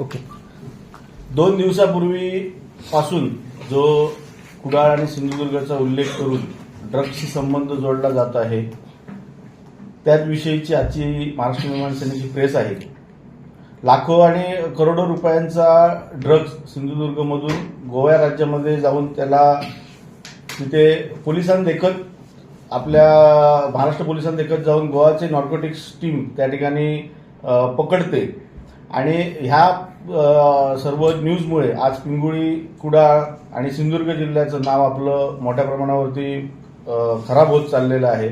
Okay. दोन दिवसापूर्वी पासून जो कुडाळ आणि सिंधुदुर्गचा उल्लेख करून ड्रग्सशी संबंध जोडला जात आहे त्याचविषयीची आजची महाराष्ट्र निर्माण सेनेची प्रेस आहे. लाखो आणि करोडो रुपयांचा ड्रग्ज सिंधुदुर्गमधून गोवा राज्यामध्ये जाऊन त्याला तिथे पोलिसांदेखत आपल्या महाराष्ट्र पोलिसांदेखत जाऊन गोवाचे नॉर्कोटिक्स टीम त्या ठिकाणी पकडते. आणि ह्या सर्व न्यूजमुळे आज पिंगुळी कुडाळ आणि सिंधुदुर्ग जिल्ह्याचं नाव आपलं मोठ्या प्रमाणावरती खराब होत चाललेलं आहे.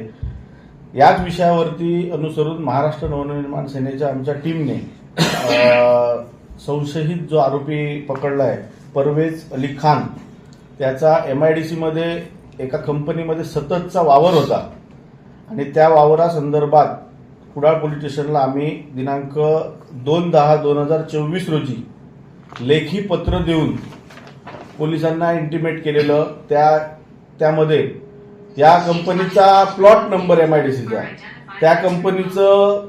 याच विषयावरती अनुसरून महाराष्ट्र नवनिर्माण सेनेच्या आमच्या टीमने संशयित जो आरोपी पकडला आहे परवेज अली खान त्याचा एम आय डी सीमध्ये एका कंपनीमध्ये सततचा वावर होता. आणि त्या वावरासंदर्भात कुडाळ पोलीस स्टेशनला आम्ही दिनांक दोन दहा दोन हजार चोवीस रोजी लेखी पत्र देऊन पोलिसांना इंटिमेट केलेलं त्या त्यामध्ये या कंपनीचा plot number M I D सीचा त्या कंपनीचं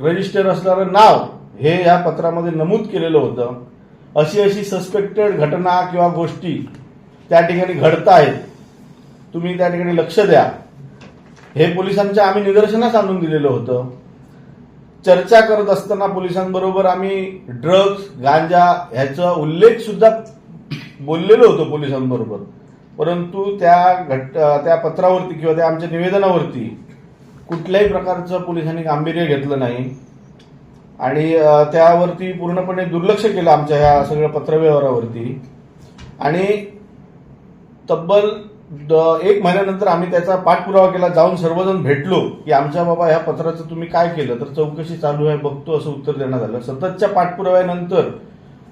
रजिस्टर असणारं नाव हे या पत्रामध्ये नमूद केलेलं होतं. अशी अशी सस्पेक्टेड घटना किंवा गोष्टी त्या ठिकाणी घडत आहेत. तुम्ही त्या ठिकाणी लक्ष द्या. हे पोलिसांच्या आम्ही निदर्शनास आणून दिलेलं होतं. चर्चा करत असताना पोलिसांबरोबर आम्ही ड्रग्ज गांजा ह्याचा उल्लेख सुद्धा बोललेलो होतो पोलिसांबरोबर. परंतु त्या घट त्या पत्रावरती किंवा त्या आमच्या निवेदनावरती कुठल्याही प्रकारचं पोलिसांनी गांभीर्य घेतलं नाही. आणि त्यावरती पूर्णपणे दुर्लक्ष केलं आमच्या ह्या सगळ्या पत्रव्यवहारावरती. आणि तब्बल एक महिन्यानंतर आम्ही त्याचा पाठपुरावा केला जाऊन सर्वजण भेटलो की आमच्या बाबा ह्या पत्राचं तुम्ही काय केलं? तर चौकशी चालू आहे बघतो असं उत्तर देण्यात आलं. सततच्या पाठपुराव्यानंतर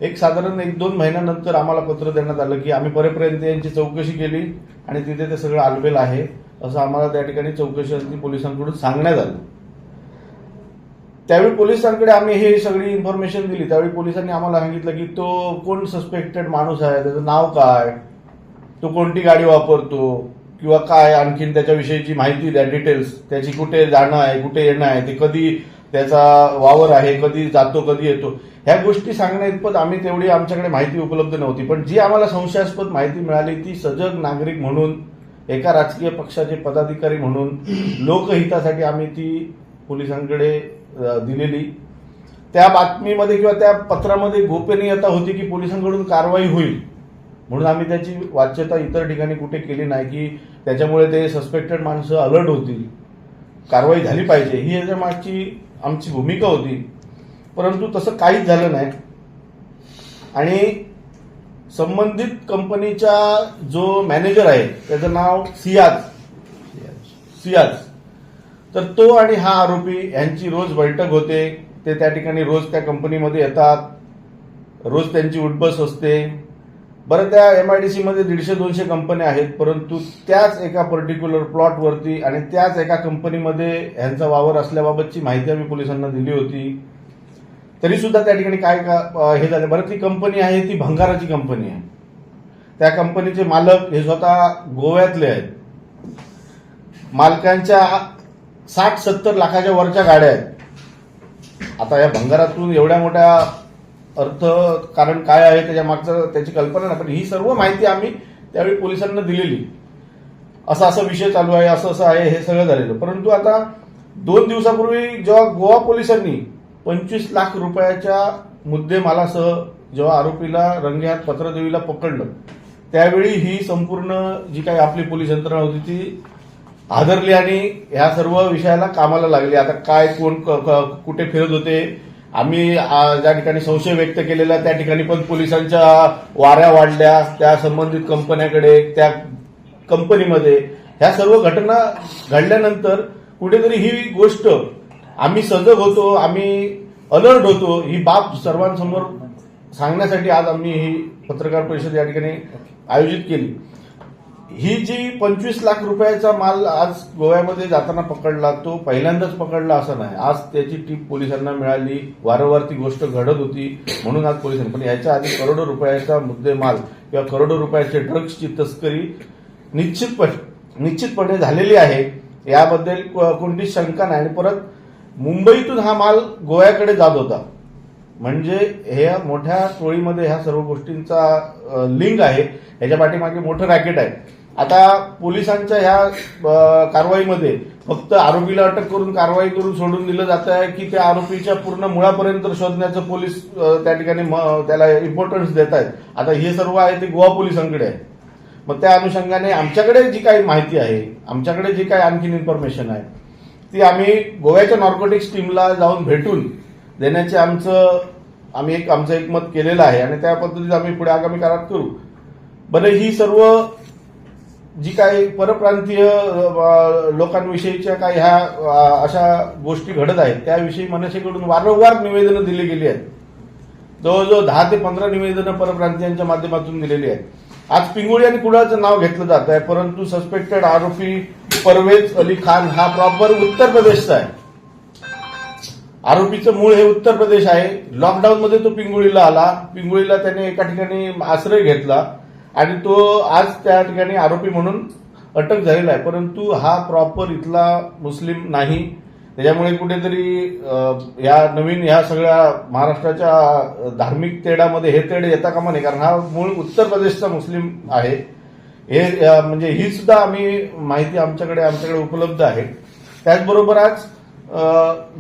एक साधारण एक दोन महिन्यानंतर आम्हाला पत्र देण्यात आलं की आम्ही परेपर्यंत यांची चौकशी केली आणि तिथे ते सगळं आलबेल आहे असं आम्हाला त्या ठिकाणी चौकशी पोलिसांकडून सांगण्यात आलं. त्यावेळी पोलिसांकडे आम्ही हे सगळी इन्फॉर्मेशन दिली. त्यावेळी पोलिसांनी आम्हाला सांगितलं की तो कोण सस्पेक्टेड माणूस आहे? त्याचं नाव काय? तो कोणती गाडी वापरतो किंवा काय आणखीन त्याच्याविषयीची माहिती द्या डिटेल्स त्याची कुठे जाणं आहे कुठे येणं आहे ते कधी त्याचा वावर आहे कधी जातो कधी येतो. ह्या गोष्टी सांगण्या इतपत आम्ही तेवढी आमच्याकडे माहिती उपलब्ध नव्हती. पण जी आम्हाला संशयास्पद माहिती मिळाली ती सजग नागरिक म्हणून एका राजकीय पक्षाचे पदाधिकारी म्हणून लोकहितासाठी आम्ही ती पोलिसांकडे दिलेली. त्या बातमीमध्ये किंवा त्या पत्रामध्ये गोपनीयता होती की पोलिसांकडून कारवाई होईल. म्हणून आम्ही त्याची वाच्यता इतर ठिकाणी कुठे केली नाही की त्याच्यामुळे ते सस्पेक्टेड माणसं अलर्ट होतील. कारवाई झाली पाहिजे. ही याच्या मागची आमची भूमिका होती. परंतु तसं काहीच झालं नाही. आणि संबंधित कंपनीचा जो मॅनेजर आहे त्याचं नाव सियाज. सियाज. तर तो आणि हा आरोपी यांची रोज बैठक होते. ते त्या ठिकाणी रोज त्या कंपनीमध्ये येतात. रोज त्यांची उठबस असते. बरं त्या एम आय डी मध्ये दीडशे दोनशे कंपन्या आहेत परंतु त्याच एका पर्टिक्युलर प्लॉटवरती आणि त्याच एका कंपनीमध्ये ह्यांचा वावर असल्याबाबतची माहिती आम्ही पोलिसांना दिली होती. तरी सुद्धा त्या ठिकाणी काय का हे झालं. बरं ती कंपनी आहे ती भंगाराची कंपनी आहे. त्या कंपनीचे मालक हे स्वतः गोव्यातले आहेत. मालकांच्या साठ सत्तर लाखाच्या वरच्या गाड्या आहेत. आता या भंगारातून एवढ्या मोठ्या अर्थ कारण काय आहे त्याच्या मागचं त्याची कल्पना नाही. पण ही सर्व माहिती आम्ही त्यावेळी पोलिसांना दिलेली. असा असा विषय चालू आहे असं असं आहे हे सगळं झालेलं. परंतु आता दोन दिवसापूर्वी जेव्हा गोवा पोलिसांनी पंचवीस लाख रुपयाच्या मुद्देमालासह जेव्हा आरोपीला रंगेहात पत्रदेवीला पकडलं त्यावेळी ही संपूर्ण जी काही आपली पोलीस यंत्रणा होती ती आदरली आणि ह्या सर्व विषयाला कामाला लागली. आता काय कोण क- कुठे फिरत होते आम्ही ज्या ठिकाणी संशय व्यक्त केलेला त्या ठिकाणी पण पोलिसांच्या वाऱ्या वाढल्या त्या संबंधित कंपन्याकडे त्या कंपनीमध्ये. ह्या सर्व घटना घडल्यानंतर कुठेतरी ही गोष्ट आम्ही सजग होतो आम्ही अलर्ट होतो ही बाब सर्वांसमोर सांगण्यासाठी आज आम्ही ही पत्रकार परिषद या ठिकाणी आयोजित केली. ही जी पंचवीस लाख रुपयाचा माल आज गोव्यामध्ये जाताना पकडला तो पहिल्यांदाच पकडला असं नाही. आज त्याची टीप पोलिसांना मिळाली वारंवार ती गोष्ट घडत होती म्हणून आज पोलिसांनी पण याच्या आधी करोडो रुपयाचा मुद्देमाल किंवा करोडो रुपयाचे ड्रग्सची तस्करी निश्चितपणे निश्चितपणे झालेली आहे. याबद्दल कोणतीच शंका नाही. आणि परत मुंबईतून हा माल गोव्याकडे जात होता. म्हणजे हे मोठ्या टोळीमध्ये ह्या सर्व गोष्टींचा लिंक आहे. ह्याच्या पाठीमागे मोठं रॅकेट आहे. आता पोलिसांच्या ह्या कारवाईमध्ये फक्त आरोपीला अटक करून कारवाई करून सोडून दिलं जात आहे की त्या आरोपीच्या पूर्ण मुळापर्यंत शोधण्याचं पोलीस त्या ठिकाणी म- त्याला इम्पॉर्टन्स देत आहेत. आता हे सर्व आहे ते गोवा पोलिसांकडे आहे. मग त्या अनुषंगाने आमच्याकडे जी काही माहिती आहे आमच्याकडे जी काही आणखीन इन्फॉर्मेशन आहे ती आम्ही गोव्याच्या नॉर्कोटिक्स टीमला जाऊन भेटून देण्याचे आमचं आम्ही एक आमचं एक मत केलेलं आहे आणि त्या पद्धतीत आम्ही पुढे आगामी काळात करू. बरं ही सर्व जी काही परप्रांतीय लोकांविषयीच्या काही ह्या अशा गोष्टी घडत आहेत त्याविषयी मनसेकडून वारंवार निवेदनं दिली गेली आहेत. जवळजवळ दहा ते पंधरा निवेदनं परप्रांतीयांच्या माध्यमातून दिलेली आहेत. आज पिंगुळी आणि कुडाळचं नाव घेतलं जात आहे परंतु सस्पेक्टेड आरोपी परवेज अली खान हा प्रॉपर उत्तर प्रदेशचा आहे. आरोपीचं मूळ हे उत्तर प्रदेश आहे. लॉकडाऊन मध्ये तो पिंगुळीला आला. पिंगुळीला त्याने एका ठिकाणी आश्रय घेतला. आणि तो आज त्या ठिकाणी आरोपी म्हणून अटक झालेला आहे. परंतु हा प्रॉपर इथला मुस्लिम नाही. त्याच्यामुळे कुठेतरी या नवीन ह्या सगळ्या महाराष्ट्राच्या धार्मिक तेडामध्ये हे तेढ येता कामा नये. कारण हा मूळ उत्तर प्रदेशचा मुस्लिम आहे. हे म्हणजे ही सुद्धा आम्ही माहिती आमच्याकडे आमच्याकडे उपलब्ध आहे. त्याचबरोबर आज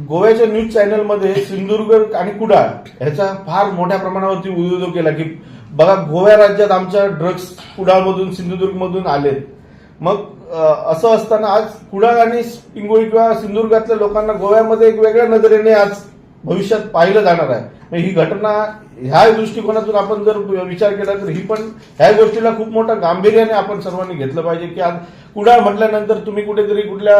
गोव्याच्या न्यूज चॅनलमध्ये सिंधुदुर्ग आणि कुडाळ ह्याचा फार मोठ्या प्रमाणावरती उद्योग केला की बघा गोव्या राज्यात आमच्या ड्रग्स कुडाळमधून सिंधुदुर्गमधून आले मग असं असताना आज कुडाळ आणि पिंगोळी किंवा सिंधुदुर्गातल्या लोकांना गोव्यामध्ये एक वेगळ्या नजरेने आज भविष्यात पाहिलं जाणार आहे. मग ही घटना ह्या दृष्टिकोनातून आपण जर विचार केला तर ही पण ह्या गोष्टीला खूप मोठा गांभीर्याने आपण सर्वांनी घेतलं पाहिजे की आज कुडाळ म्हटल्यानंतर तुम्ही कुठेतरी कुठल्या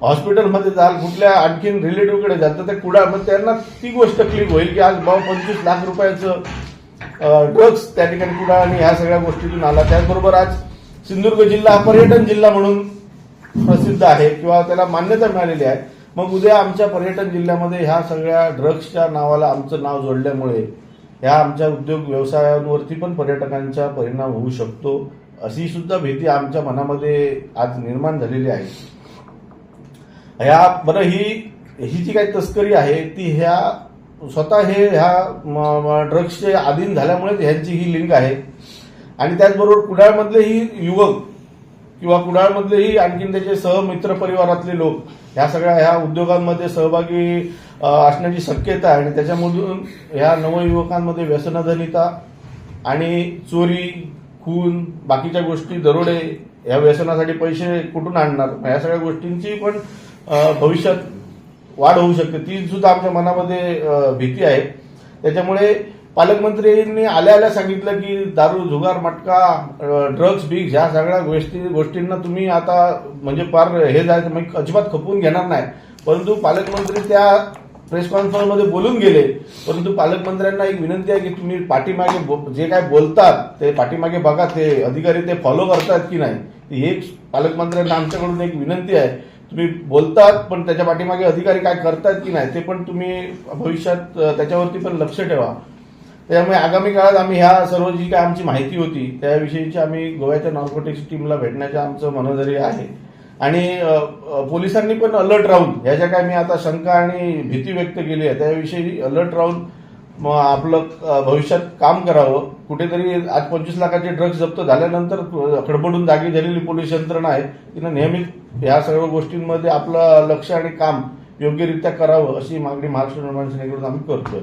हॉस्पिटलमध्ये जाल कुठल्या आणखीन रिलेटिव्हकडे जाल तर ते कुडाळ मग त्यांना ती गोष्ट क्लिक होईल की आज भाऊ पंचवीस लाख रुपयाचं ड्रग्स त्या ठिकाणी कुडाळ आणि ह्या सगळ्या गोष्टीतून आला. त्याचबरोबर आज सिंधुदुर्ग जिल्हा पर्यटन जिल्हा म्हणून प्रसिद्ध आहे किंवा त्याला मान्यता मिळालेली आहे. मग उद्या आमच्या पर्यटन जिल्ह्यामध्ये ह्या सगळ्या ड्रग्सच्या नावाला आमचं नाव जोडल्यामुळे ह्या आमच्या उद्योग व्यवसायांवरती पण पर्यटकांचा परिणाम होऊ शकतो अशी सुद्धा भीती आमच्या मनामध्ये आज निर्माण झालेली आहे. ह्या बरं ही ही जी काही तस्करी आहे ती ह्या स्वतः हे ह्या ड्रग्सचे अधीन झाल्यामुळेच ह्यांची ही लिंक आहे. आणि त्याचबरोबर कुडाळमधलेही युवक किंवा कुडाळमधलेही आणखीन त्याचे सहमित्र परिवारातले लोक ह्या सगळ्या ह्या उद्योगांमध्ये सहभागी असण्याची शक्यता आहे. आणि त्याच्यामधून ह्या नवयुवकांमध्ये व्यसनधनिता आणि चोरी खून बाकीच्या गोष्टी दरोडे या व्यसनासाठी पैसे कुठून आणणार? ह्या सगळ्या गोष्टींची पण भविष्यात वाढ होऊ शकते. ती सुद्धा आमच्या मनामध्ये भीती आहे. त्याच्यामुळे पालकमंत्र्यांनी आल्या आल्या सांगितलं की दारू जुगार मटका ड्रग्स बिग्स ह्या सगळ्या गोष्टी गोष्टींना तुम्ही आता म्हणजे फार हे जायचं म्हणजे अजिबात खपवून घेणार नाही. परंतु पालकमंत्री त्या प्रेस कॉन्फरन्समध्ये बोलून गेले. परंतु पालकमंत्र्यांना एक विनंती आहे की तुम्ही पाठीमागे जे काय बोलतात ते पाठीमागे बघा ते अधिकारी ते फॉलो करतात की नाही. हे पालकमंत्र्यांना आमच्याकडून एक विनंती आहे. तुम्ही बोलतात पण त्याच्या पाठीमागे अधिकारी काय करतात की नाही ते पण तुम्ही भविष्यात त्याच्यावरती पण लक्ष ठेवा. त्यामुळे आगामी काळात आम्ही ह्या सर्व जी काय आमची माहिती होती त्याविषयीची आम्ही गोव्याच्या नॉर्कोटिक्स टीमला भेटण्याचं आमचं मनोधैर्य आहे. आणि पोलिसांनी पण अलर्ट राहून ह्या ज्या काय मी आता शंका आणि भीती व्यक्त केली आहे त्याविषयी अलर्ट राहून मग आपलं भविष्यात काम करावं. कुठेतरी आज पंचवीस लाखाचे ड्रग्ज जप्त झाल्यानंतर खडबडून जागी झालेली पोलीस यंत्रणा आहे तिनं नेहमीच ह्या सर्व गोष्टींमध्ये आपलं लक्ष आणि काम योग्यरित्या करावं अशी मागणी महाराष्ट्र निर्माण सेनेकडून आम्ही करतोय.